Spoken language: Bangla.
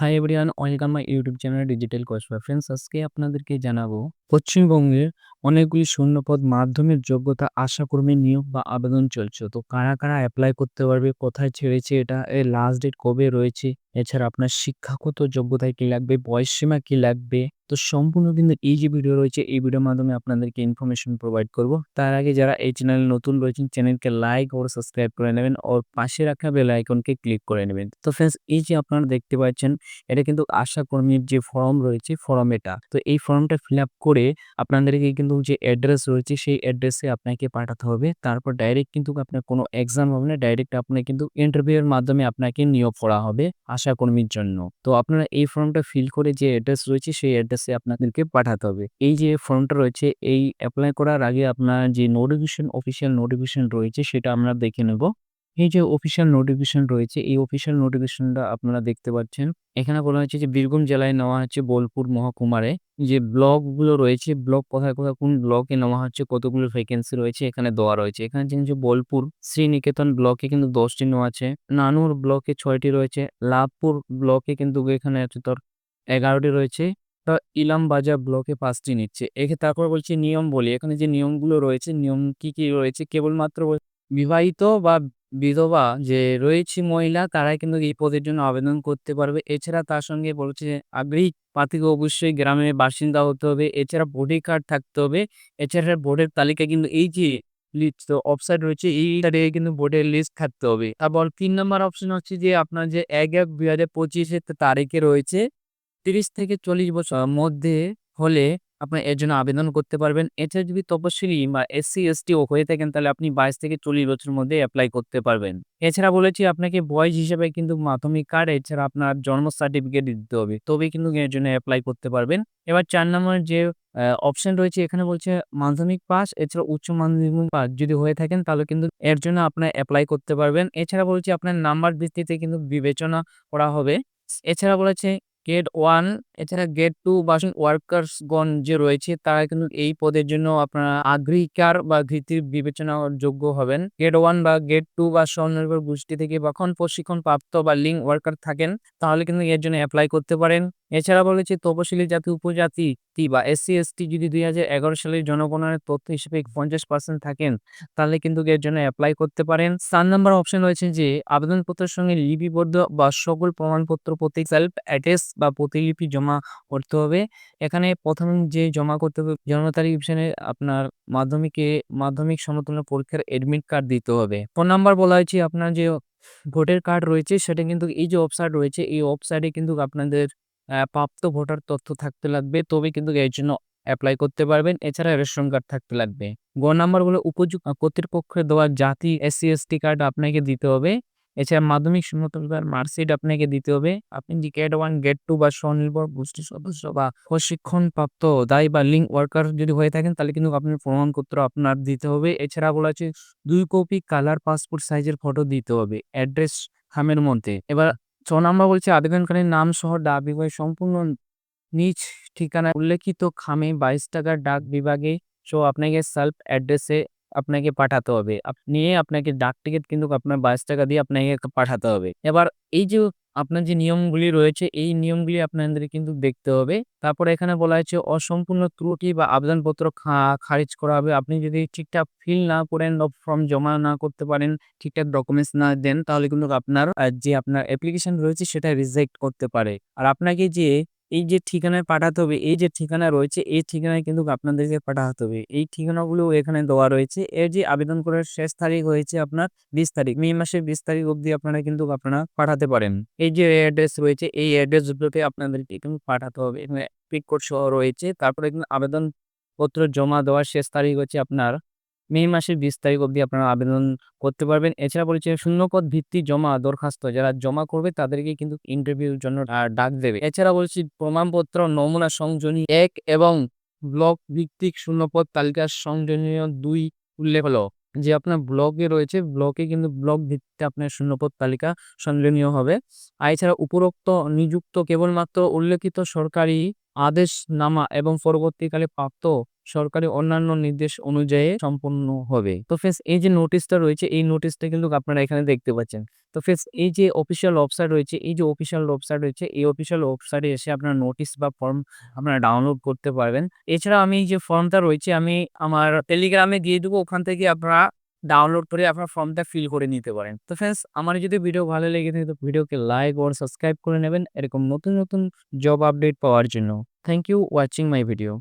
Hi everyone welcome my YouTube channel digital course friends আজকে আপনাদেরকে জানাব, পশ্চিমবঙ্গের অনেকগুলি শূন্যপদ মাধ্যমের যোগ্যতা আশাকর্মী নিয়োগ বা আবেদন চলছে। তো কারা কারা অ্যাপ্লাই করতে পারবে, কোথায় ছেড়েছে এটা, এর লাস্ট ডেট কবে রয়েছে এছাড়া আপনার শিক্ষাগত যোগ্যতায় কি লাগবে, বয়স সীমা কি লাগবে? তো সম্পূর্ণ কিন্তু এই যে ভিডিও রয়েছে, এই ভিডিওর মাধ্যমে আপনাদেরকে ইনফরমেশন প্রোভাইড করব। তার আগে যারা এই চ্যানেলে নতুন রয়েছেন চ্যানেলকে লাইক ও সাবস্ক্রাইব করে নেবেন ও পাশে রাখা বেল আইকনকে ক্লিক করে নেবেন। তো ফ্রেন্ডস এই যে আপনারা দেখতে পাচ্ছেন, এটা কিন্তু আশা কর্মীর যে ফর্ম রয়েছে ফর্ম এটা তো এই ফর্মটা ফিল আপ করে আপনাদেরকে কিন্তু যে অ্যাড্রেস রয়েছে, সেই অ্যাড্রেসে আপনাকে পাঠাতে হবে। তারপর ডাইরেক্ট কিন্তু আপনার কোনো এক্সাম হবে না ডাইরেক্ট আপনার কিন্তু ইন্টারভিউয়ের মাধ্যমে আপনাকে নিয়োগ করা হবে। আশা কর্মীর জন্য। তো আপনারা এই ফর্মটা ফিল করে যে অ্যাড্রেস রয়েছে, সেই অ্যাড্রেসে আপনাদেরকে পাঠাতে হবে। এই যে ফর্মটা রয়েছে, এই অ্যাপ্লাই করার আগে আপনার যে নোটিফিকেশন অফিসিয়াল নোটিফিকেশন রয়েছে, সেটা আমরা দেখে নেব। এই যে অফিসিয়াল নোটিফিকেশন রয়েছে, এই অফিসিয়াল নোটিফিকেশনটা আপনারা দেখতে পাচ্ছেন। এখানে বলা হয়েছে যে বীরভূম জেলায় নেওয়া হচ্ছে বোলপুর মহকুমারে। যে ব্লকগুলো রয়েছে ব্লক কোথায় কোথায়, কোন ব্লকে নেওয়া হচ্ছে, কতগুলো ভ্যাকেন্সি রয়েছে, এখানে দেওয়া রয়েছে। এখানে যে বোলপুর, শ্রীনিকেতন ব্লকে কিন্তু দশটি নেওয়া আছে। নানুর ব্লকে ছয়টি রয়েছে। লাভপুর ব্লকে কিন্তু এখানে আছে তোর এগারোটি রয়েছে। তো ইলাম বাজার ব্লকে পাঁচটি নিচ্ছে। একে তারপর বলছি নিয়ম বলি। এখানে যে নিয়মগুলো রয়েছে, নিয়ম কি কি রয়েছে? কেবলমাত্র বিবাহিত বা বিধবা যে রয়েছে মহিলা, তারাই কিন্তু এই পদের জন্য আবেদন করতে পারবে। এছাড়া তার সঙ্গে বলছে আগ্রহী প্রার্থীকে অবশ্যই গ্রামের বাসিন্দা হতে হবে। এছাড়া ভোটার কার্ড থাকতে হবে। এছাড়া ভোটের তালিকা কিন্তু এই যে লিস্ট অফসাইড রয়েছে, এই কিন্তু ভোটের লিস্ট থাকতে হবে। তারপর তিন নম্বর অপশন হচ্ছে যে, আপনার যে এক এক দুই হাজার পঁচিশের তারিখে রয়েছে, তিরিশ থেকে চল্লিশ বছর মধ্যে হলে আপনি এর জন্য আবেদন করতে পারবেন। এছাড়া যদি তপশিলি বা এসসি এসটি ও হয়ে থাকেন, তাহলে আপনি বাইশ থেকে চল্লিশ বছরের মধ্যে অ্যাপ্লাই করতে পারবেন। এছাড়া বলেছি, আপনাকে বয়স হিসেবে কিন্তু মাধ্যমিক কার্ড, এছাড়া আপনার জন্ম সার্টিফিকেট দিতে হবে। তবে কিন্তু এর জন্য অ্যাপ্লাই করতে পারবেন। এবার চার নম্বর যে অপশন রয়েছে, এখানে বলছে মাধ্যমিক পাস এছাড়া উচ্চ মাধ্যমিক পাস যদি হয়ে থাকেন, তাহলে কিন্তু এর জন্য আপনার অ্যাপ্লাই করতে পারবেন। এছাড়া বলছি, আপনার নাম্বার ভিত্তিতে কিন্তু বিবেচনা করা হবে। এছাড়া বলেছে গ্রেড ওয়ান এছাড়া গ্রেড টু বাসন ওয়ার্কার্সগণ যে রয়েছে, তারা কিন্তু এই পদের জন্য আপনারা আগ্রিকার বা ঘৃতির বিবেচনা যোগ্য হবেন। গ্রেড ওয়ান বা গ্রেড টু বা স্বনির্ভর গোষ্ঠী থেকে কখন প্রশিক্ষণ প্রাপ্ত বা লিঙ্ক ওয়ার্কার থাকেন, তাহলে কিন্তু এর জন্য অ্যাপ্লাই করতে পারেন। এছাড়া বলেছে তপশিলি জাতি, উপজাতি বা এসসি এসটি যদি দুই হাজার এগারো সালের জনগণনার তথ্য হিসেবে পঞ্চাশ পার্সেন্ট থাকেন, তাহলে কিন্তু এর জন্য অ্যাপ্লাই করতে পারেন। সাত নাম্বার অপশন রয়েছে যে, আবেদনপত্রের সঙ্গে লিপিবদ্ধ বা সকল প্রমাণপত্র প্রতি সেলফ অ্যাড্রেস বা প্রতিলিপি জমা করতে হবে। এখানে প্রথম যে জমা করতে হবে, জন্ম তারিখ অপশনে আপনার মাধ্যমিকে, মাধ্যমিক সমতুল্য পরীক্ষার এডমিট কার্ড দিতে হবে। ফোন নাম্বার বলা হয়েছে, আপনার যে ভোটের কার্ড রয়েছে, সেটা কিন্তু এই যে ওয়েবসাইট রয়েছে, এই ওয়েবসাইটে কিন্তু আপনাদের প্রাপ্ত ভোটার তথ্য থাকতে লাগবে। তবে কিন্তু এর জন্য অ্যাপ্লাই করতে পারবেন। এছাড়া রেশন কার্ড থাকতে লাগবে। গ নাম্বারগুলো উপযুক্ত কর্তৃপক্ষের দেওয়া জাতি এসসি এসটি কার্ড আপনাকে দিতে হবে। এছাড়া মাধ্যমিক সমতুল্যতার মার্কশিট আপনাকে দিতে হবে। আপনি যে গেট ওয়ান গেট টু বা স্বনির্ভর গোষ্ঠী সদস্য বা প্রশিক্ষণ প্রাপ্ত দায়ী বা লিঙ্ক ওয়ার্কার যদি হয়ে থাকেন, তাহলে কিন্তু আপনার প্রমাণপত্র আপনার দিতে হবে। এছাড়া বলা আছে, দুই কপি কালার পাসপোর্ট সাইজের ফটো দিতে হবে অ্যাড্রেস খামের মধ্যে। এবার ছ নম্বর বলছে, আবেদনকারীর নাম সহ ডাক বিভাগে সম্পূর্ণ নিজ ঠিকানা উল্লেখিত খামে বাইশ টাকার ডাক বিভাগে সো আপনাকে সেলফ অ্যাড্রেসে আপনাকে পাঠাতে হবে। নিয়ে আপনাকে ডাক টিকিট কিন্তু আপনার বাইশ টাকা দিয়ে আপনাকে পাঠাতে হবে। এবার এই যে আপনার যে নিয়মগুলি রয়েছে, এই নিয়মগুলি আপনাদের কিন্তু দেখতে হবে। তারপরে এখানে বলা হয়েছে অসম্পূর্ণ ত্রুটি বা আবেদনপত্র খারিজ করা হবে। আপনি যদি ঠিকঠাক ফিল না করেন বা ফর্ম জমা না করতে পারেন, ঠিকঠাক ডকুমেন্টস না দেন, তাহলে কিন্তু আপনার যে আপনার অ্যাপ্লিকেশন রয়েছে সেটা রিজেক্ট করতে পারে। আর আপনাকে যে এই যে ঠিকানায় পাঠাতে হবে, এই যে ঠিকানা রয়েছে, এই ঠিকানায় কিন্তু আপনাদেরকে পাঠাতে হবে। এই ঠিকানাগুলো এখানে দেওয়া রয়েছে। এর যে আবেদন করার শেষ তারিখ হয়েছে আপনার বিশ তারিখ। মে মাসের বিশ তারিখ অবধি আপনারা কিন্তু আপনারা পাঠাতে পারেন। এই যে অ্যাড্রেস রয়েছে, এই অ্যাড্রেসগুলোতে আপনাদেরকে কিন্তু পাঠাতে হবে। এখানে পিক কোড সহ রয়েছে। তারপরে কিন্তু আবেদনপত্র জমা দেওয়ার শেষ তারিখ হচ্ছে আপনার মে মাসের বিশ তারিখ অবধি আপনারা আবেদন করতে পারবেন। এছাড়া বলেছে শূন্যপদ ভিত্তি জমা, দরখাস্ত, যারা জমা করবে তাদেরকে কিন্তু ইন্টারভিউর জন্য ডাক দেবে। এছাড়া বলছি প্রমাণপত্র, নমুনা সংযোজনী এক এবং ব্লক ভিত্তিক শূন্যপদ তালিকার সংযোজনীয় দুই উল্লেখ হলো। যে আপনার ব্লকে রয়েছে, ব্লকে কিন্তু ব্লক ভিত্তিতে আপনার শূন্যপদ তালিকা সংযোজনীয় হবে। আর এছাড়া উপরোক্ত নিযুক্ত কেবলমাত্র উল্লেখিত সরকারি আদেশ নামা এবং পরবর্তীকালে প্রাপ্ত সরকারি অন্যান্য নির্দেশ অনুযায়ী সম্পন্ন হবে। তো ফ্রেন্ডস এই যে নোটিশটা রয়েছে এই নোটিশটা কিন্তু আপনারা এখানে দেখতে পাচ্ছেন। তো ফ্রেন্ডস এই যে অফিসিয়াল ওয়েবসাইট রয়েছে এই যে অফিসিয়াল ওয়েবসাইট রয়েছে এই অফিসিয়াল ওয়েবসাইটে এসে আপনারা নোটিশ বা ফর্ম আপনারা ডাউনলোড করতে পারবেন। এছাড়া আমি যে ফর্মটা রয়েছে আমি আমার টেলিগ্রামে দিয়ে দেবো ওখান থেকে আপনারা ডাউনলোড করে আপনার ফর্মটা ফিল করে নিতে পারেন। তো ফ্রেন্ডস আমার যদি ভিডিও ভালো লেগে থাকে তো ভিডিওকে লাইক ওর সাবস্ক্রাইব করে নেবেন এরকম নতুন, নতুন জব আপডেট পাওয়ার জন্য। Thank you watching my video.